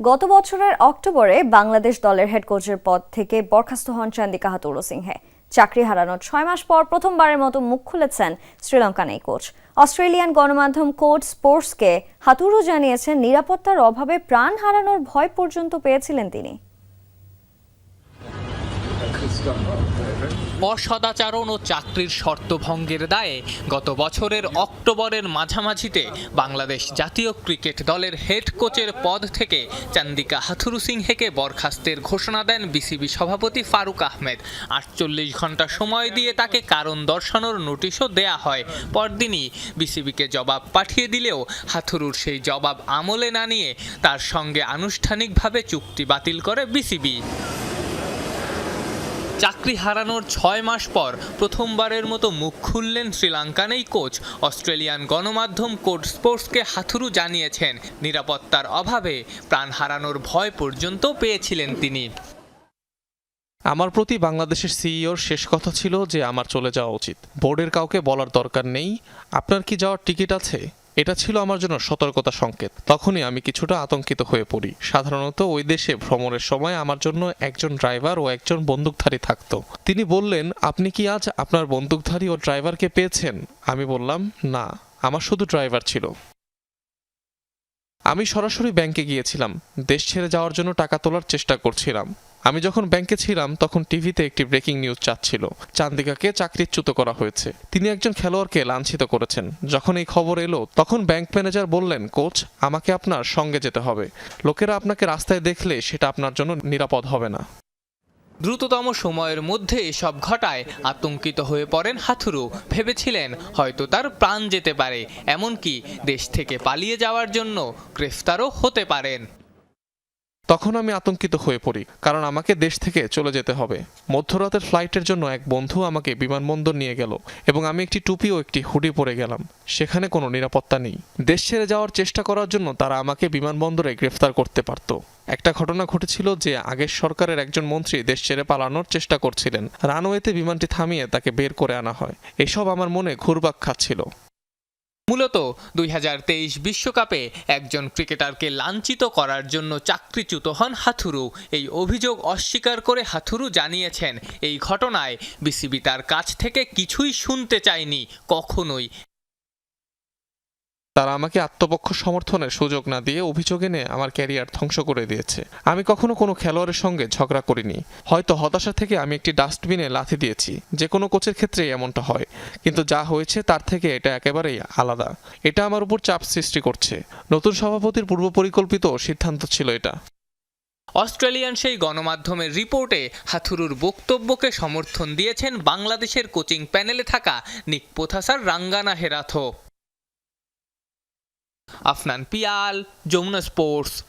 গত বছরের অক্টোবরে বাংলাদেশ দলের হেড কোচের পদ থেকে বরখাস্ত হন চান্দিকা হাতুরু সিংহে। চাকরি হারানোর ছয় মাস পর প্রথমবারের মতো মুখ খুলেছেন শ্রীলঙ্কান এই কোচ অস্ট্রেলিয়ান গণমাধ্যম কোচ স্পোর্টসকে হাতুরু জানিয়েছেন, নিরাপত্তার অভাবে প্রাণ হারানোর ভয় পর্যন্ত পেয়েছিলেন তিনি। অসদাচারণ ও চাকরির শর্ত ভঙ্গের দায়ে গত বছরের অক্টোবরের মাঝামাঝিতে বাংলাদেশ জাতীয় ক্রিকেট দলের হেড কোচের পদ থেকে চান্দিকা হাথুরু সিংহেকে বরখাস্তের ঘোষণা দেন বিসিবি সভাপতি ফারুক আহমেদ। আটচল্লিশ ঘণ্টা সময় দিয়ে তাকে কারণ দর্শানোর নোটিশও দেয়া হয়। পরদিনই বিসিবিকে জবাব পাঠিয়ে দিলেও হাথুরুর সেই জবাব আমলে না নিয়ে তার সঙ্গে আনুষ্ঠানিকভাবে চুক্তি বাতিল করে বিসিবি। চাকরি হারানোর ছয় মাস পর প্রথমবারের মতো মুখ খুললেন শ্রীলঙ্কান এই কোচ। অস্ট্রেলিয়ান গণমাধ্যম কোড স্পোর্টসকে হাথুরু জানিয়েছেন, নিরাপত্তার অভাবে প্রাণ হারানোর ভয় পর্যন্ত পেয়েছিলেন তিনি। আমার প্রতি বাংলাদেশের সিইওর শেষ কথা ছিল যে আমার চলে যাওয়া উচিত। বোর্ডের কাউকে বলার দরকার নেই। আপনার কি যাওয়ার টিকিট আছে? এটা ছিল আমার জন্য সতর্কতা সংকেত। তখনই আমি কিছুটা আতঙ্কিত হয়ে পড়ি। সাধারণত ওই দেশে ভ্রমণের সময় আমার জন্য একজন ড্রাইভার ও একজন বন্দুকধারী থাকতো। তিনি বললেন, আপনি কি আজ আপনার বন্দুকধারী ও ড্রাইভারকে পেয়েছেন? আমি বললাম, না, আমার শুধু ড্রাইভার ছিল। আমি সরাসরি ব্যাংকে গিয়েছিলাম। দেশ ছেড়ে যাওয়ার জন্য টাকা তোলার চেষ্টা করছিলাম। আমি যখন ব্যাংকে ছিলাম, তখন টিভিতে একটি ব্রেকিং নিউজ চাচ্ছিল। চান্দিকাকে চাকরিচ্যুত করা হয়েছে। তিনি একজন খেলোয়াড়কে লাঞ্ছিত করেছেন। যখন এই খবর এলো, তখন ব্যাংক ম্যানেজার বললেন, কোচ, আমাকে আপনার সঙ্গে যেতে হবে। লোকেরা আপনাকে রাস্তায় দেখলে সেটা আপনার জন্য নিরাপদ হবে না। দ্রুততম সময়ের মধ্যে সব ঘটায় আতঙ্কিত হয়ে পড়েন হাথুরু। ভেবেছিলেন, হয়তো তার প্রাণ যেতে পারে। এমনকি দেশ থেকে পালিয়ে যাওয়ার জন্য গ্রেফতারও হতে পারেন। তখন আমি আতঙ্কিত হয়ে পড়ি, কারণ আমাকে দেশ থেকে চলে যেতে হবে। মধ্যরাতের ফ্লাইটের জন্য এক বন্ধু আমাকে বিমানবন্দর নিয়ে গেল এবং আমি একটি টুপি ও একটি হুডি পরে গেলাম। সেখানে কোনো নিরাপত্তা নেই। দেশ ছেড়ে যাওয়ার চেষ্টা করার জন্য তারা আমাকে বিমানবন্দরে গ্রেফতার করতে পারত। একটা ঘটনা ঘটেছিল যে আগের সরকারের একজন মন্ত্রী দেশ ছেড়ে পালানোর চেষ্টা করছিলেন। রানওয়েতে বিমানটি থামিয়ে তাকে বের করে আনা হয়। এসব আমার মনে ঘুরবাক খাচ্ছিল। মূলত দুই বিশ্বকাপে একজন ক্রিকেটারকে লাঞ্ছিত করার জন্য চাকরিচ্যুত হন হাথুরু। এই অভিযোগ অস্বীকার করে হাথুরু জানিয়েছেন, এই ঘটনায় বিসিবি তার কাছ থেকে কিছুই শুনতে চায়নি কখনোই। তারা আমাকে আত্মপক্ষ সমর্থনের সুযোগ না দিয়ে অভিযোগ এনে আমার ক্যারিয়ার ধ্বংস করে দিয়েছে। আমি কখনো কোনো খেলোয়াড়ের সঙ্গে ঝগড়া করিনি। হয়তো হতাশা থেকে আমি একটি ডাস্টবিনে লাথি দিয়েছি। যে কোনো কোচের ক্ষেত্রেই এমনটা হয়। কিন্তু যা হয়েছে তার থেকে এটা একেবারেই আলাদা। এটা আমার উপর চাপ সৃষ্টি করছে। নতুন সভাপতির পূর্ব পরিকল্পিত সিদ্ধান্ত ছিল এটা। অস্ট্রেলিয়ান সেই গণমাধ্যমের রিপোর্টে হাথুরুর বক্তব্যকে সমর্থন দিয়েছেন বাংলাদেশের কোচিং প্যানেলে থাকা নিক পোথাসার Rangana হেরাথো। Afnan Pial, Jomna Sports,